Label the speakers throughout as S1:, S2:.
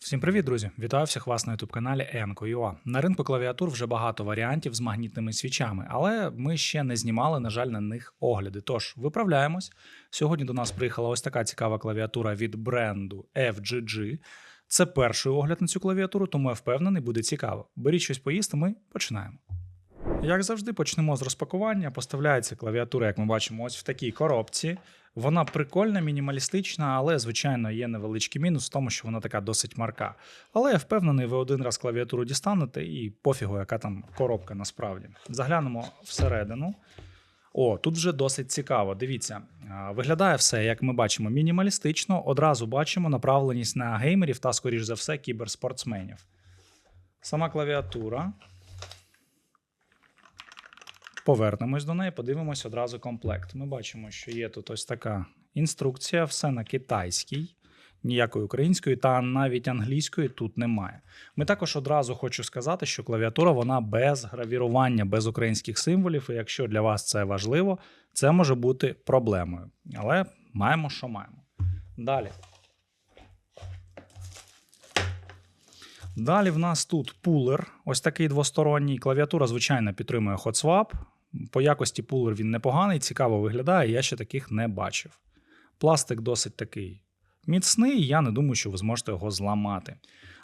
S1: Всім привіт, друзі! Вітаю всіх вас на youtube каналі Enco.ua. На ринку клавіатур вже багато варіантів з магнітними свічами, але ми ще не знімали, на жаль, на них огляди. Тож виправляємось. Сьогодні до нас приїхала ось така цікава клавіатура від бренду FGG. Це перший огляд на цю клавіатуру, тому я впевнений, буде цікаво. Беріть щось поїсти, ми починаємо. Як завжди, почнемо з розпакування. Поставляється клавіатура, як ми бачимо, ось в такій коробці. Вона прикольна, мінімалістична, але, звичайно, є невеличкий мінус в тому, що вона така досить марка. Але я впевнений, ви один раз клавіатуру дістанете і пофігу, яка там коробка насправді. Заглянемо всередину. О, тут вже досить цікаво. Дивіться, виглядає все, як ми бачимо, мінімалістично. Одразу бачимо направленість на геймерів та, скоріш за все, кіберспортсменів. Сама клавіатура. Повернемось до неї, подивимось одразу комплект. Ми бачимо, що є тут ось така інструкція, все на китайській, ніякої української та навіть англійської тут немає. Ми також одразу хочу сказати, що клавіатура вона без гравірування, без українських символів. І якщо для вас це важливо, це може бути проблемою. Але маємо, що маємо. Далі. Далі в нас тут пулер, ось такий двосторонній. Клавіатура, звичайно, підтримує HotSwap. По якості пулер він непоганий, цікаво виглядає, я ще таких не бачив. Пластик досить такий міцний, я не думаю, що ви зможете його зламати.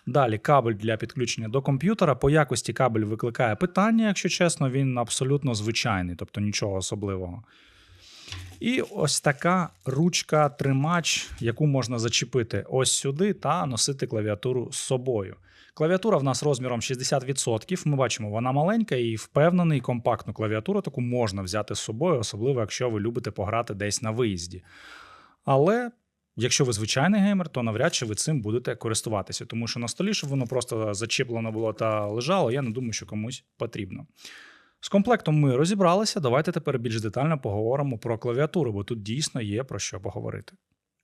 S1: Далі кабель для підключення до комп'ютера. По якості кабель викликає питання, якщо чесно, він абсолютно звичайний, тобто нічого особливого. І ось така ручка-тримач, яку можна зачепити ось сюди та носити клавіатуру з собою. Клавіатура в нас розміром 60%. Ми бачимо, вона маленька і впевнений, компактну клавіатуру таку можна взяти з собою, особливо якщо ви любите пограти десь на виїзді. Але якщо ви звичайний геймер, то навряд чи ви цим будете користуватися, тому що на столі, щоб воно просто зачіплено було та лежало, я не думаю, що комусь потрібно. З комплектом ми розібралися. Давайте тепер більш детально поговоримо про клавіатуру, бо тут дійсно є про що поговорити.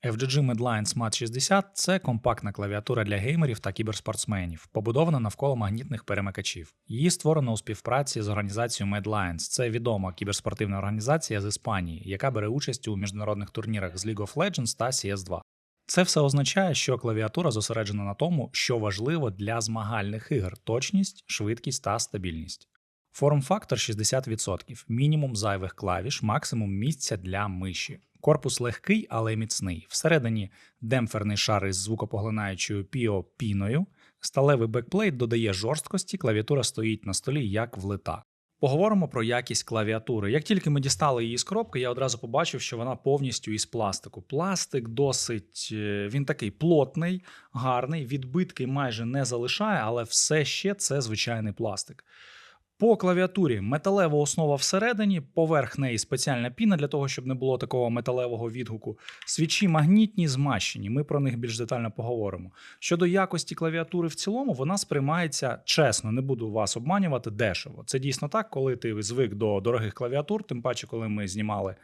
S1: FGG Medline Smart 60 це компактна клавіатура для геймерів та кіберспортсменів, побудована навколо магнітних перемикачів. Її створено у співпраці з організацією Medlines. Це відома кіберспортивна організація з Іспанії, яка бере участь у міжнародних турнірах з League of Legends та CS2. Це все означає, що клавіатура зосереджена на тому, що важливо для змагальних ігор: точність, швидкість та стабільність. Форм-фактор 60%, мінімум зайвих клавіш, максимум місця для миші. Корпус легкий, але міцний. Всередині демпферний шар із звукопоглинаючою піопіною. Сталевий бекплейт додає жорсткості, клавіатура стоїть на столі як влита. Поговоримо про якість клавіатури. Як тільки ми дістали її з коробки, я одразу побачив, що вона повністю із пластику. Пластик досить е, він такий плотний, гарний, відбитки майже не залишає, але все ще це звичайний пластик. По клавіатурі металева основа всередині, поверх неї спеціальна піна для того, щоб не було такого металевого відгуку. Свічі магнітні, змащені. Ми про них більш детально поговоримо. Щодо якості клавіатури в цілому, вона сприймається чесно, не буду вас обманювати, дешево. Це дійсно так, коли ти звик до дорогих клавіатур, тим паче, коли ми знімали.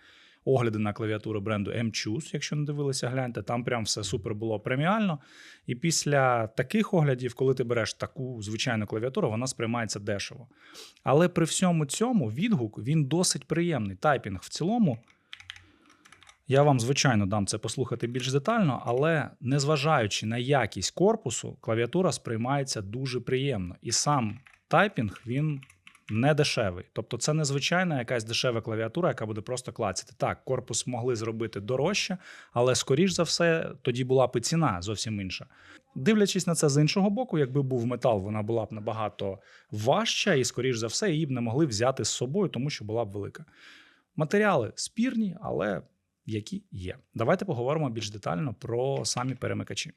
S1: Огляди на клавіатуру бренду M-Choose, якщо не дивилися, гляньте, там прям все супер було преміально. І після таких оглядів, коли ти береш таку звичайну клавіатуру, вона сприймається дешево. Але при всьому цьому відгук він досить приємний. Тайпінг в цілому. Я вам, звичайно, дам це послухати більш детально, але незважаючи на якість корпусу, клавіатура сприймається дуже приємно. І сам тайпінг він не дешевий. Тобто це не звичайна якась дешева клавіатура, яка буде просто клацати. Так, корпус могли зробити дорожче, але скоріш за все тоді була б ціна зовсім інша. Дивлячись на це з іншого боку, якби був метал, вона була б набагато важча, і, скоріш за все, її б не могли взяти з собою, тому що була б велика. Матеріали спірні, але які є. Давайте поговоримо більш детально про самі перемикачі.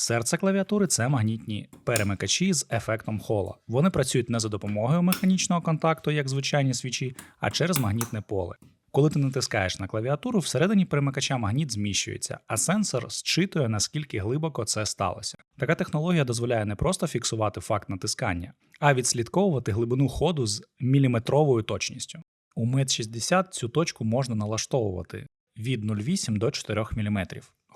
S1: Серце клавіатури це магнітні перемикачі з ефектом хола. Вони працюють не за допомогою механічного контакту, як звичайні свічі, а через магнітне поле. Коли ти натискаєш на клавіатуру, всередині перемикача магніт зміщується, а сенсор зчитує, наскільки глибоко це сталося. Така технологія дозволяє не просто фіксувати факт натискання, а відслідковувати глибину ходу з міліметровою точністю. У MET 60 цю точку можна налаштовувати від 0,8 до 4 мм.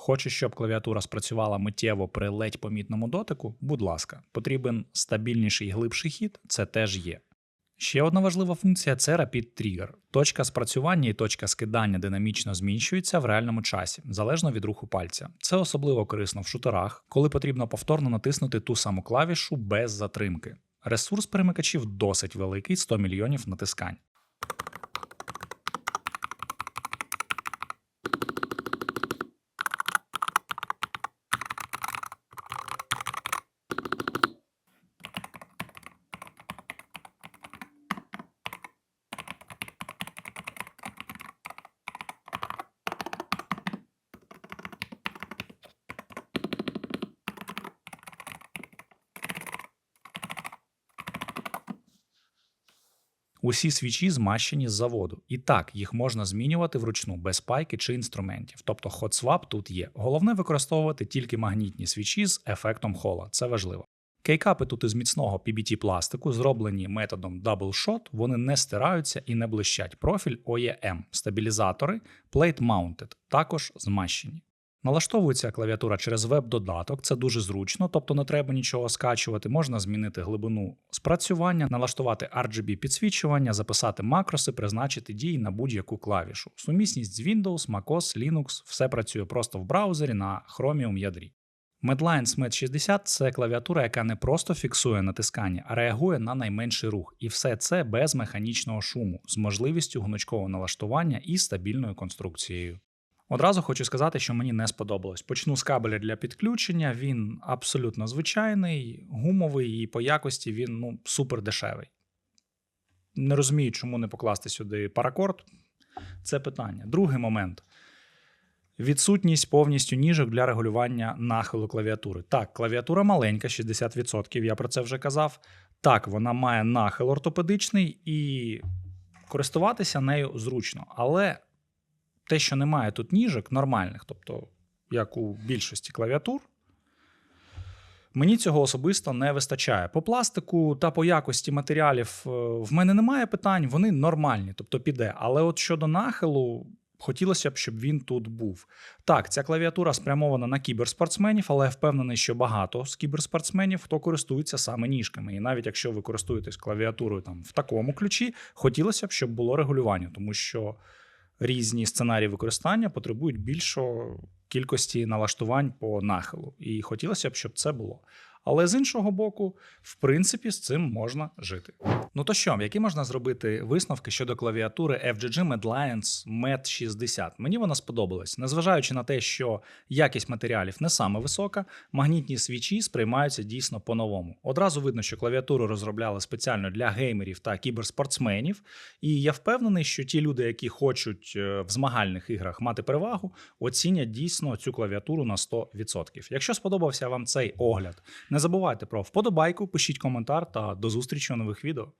S1: Хочеш, щоб клавіатура спрацювала миттєво при ледь помітному дотику? Будь ласка, потрібен стабільніший і глибший хід, це теж є. Ще одна важлива функція це Rapid Trigger. Точка спрацювання і точка скидання динамічно зміщуються в реальному часі, залежно від руху пальця. Це особливо корисно в шутерах, коли потрібно повторно натиснути ту саму клавішу без затримки. Ресурс перемикачів досить великий 100 мільйонів натискань. Усі свічі змащені з заводу. І так, їх можна змінювати вручну без пайки чи інструментів. Тобто swap тут є. Головне використовувати тільки магнітні свічі з ефектом хола. Це важливо. Кейкапи тут із міцного PBT пластику, зроблені методом Double Shot, вони не стираються і не блищать. Профіль OEM, стабілізатори, Plate Mounted, також змащені. Налаштовується клавіатура через веб-додаток, це дуже зручно, тобто не треба нічого скачувати. Можна змінити глибину спрацювання, налаштувати RGB підсвічування, записати макроси, призначити дії на будь-яку клавішу. Сумісність з Windows, MacOS, Linux все працює просто в браузері на Chromium ядрі. Medline SMED 60 це клавіатура, яка не просто фіксує натискання, а реагує на найменший рух. І все це без механічного шуму, з можливістю гнучкового налаштування і стабільною конструкцією. Одразу хочу сказати, що мені не сподобалось. Почну з кабеля для підключення. Він абсолютно звичайний, гумовий, і по якості він ну, супер дешевий. Не розумію, чому не покласти сюди паракорд. Це питання. Другий момент. Відсутність повністю ніжок для регулювання нахилу клавіатури. Так, клавіатура маленька, 60%, я про це вже казав. Так, вона має нахил ортопедичний і користуватися нею зручно. Але те, що немає тут ніжок нормальних, тобто, як у більшості клавіатур, мені цього особисто не вистачає. По пластику та по якості матеріалів е, в мене немає питань, вони нормальні, тобто піде. Але от щодо нахилу, хотілося б, щоб він тут був. Так, ця клавіатура спрямована на кіберспортсменів, але я впевнений, що багато з кіберспортсменів хто користується саме ніжками. І навіть якщо ви користуєтесь клавіатурою там в такому ключі, хотілося б, щоб було регулювання, тому що різні сценарії використання потребують більшого кількості налаштувань по нахилу. І хотілося б, щоб це було. Але з іншого боку, в принципі, з цим можна жити. Ну то що, які можна зробити висновки щодо клавіатури FGG Medlions MED 60? Мені вона сподобалась, незважаючи на те, що якість матеріалів не саме висока, магнітні свічі сприймаються дійсно по-новому. Одразу видно, що клавіатуру розробляли спеціально для геймерів та кіберспортсменів. І я впевнений, що ті люди, які хочуть е, в змагальних іграх мати перевагу, оцінять дійсно цю клавіатуру на 100%. Якщо сподобався вам цей огляд, не забувайте про вподобайку, пишіть коментар та до зустрічі у нових відео.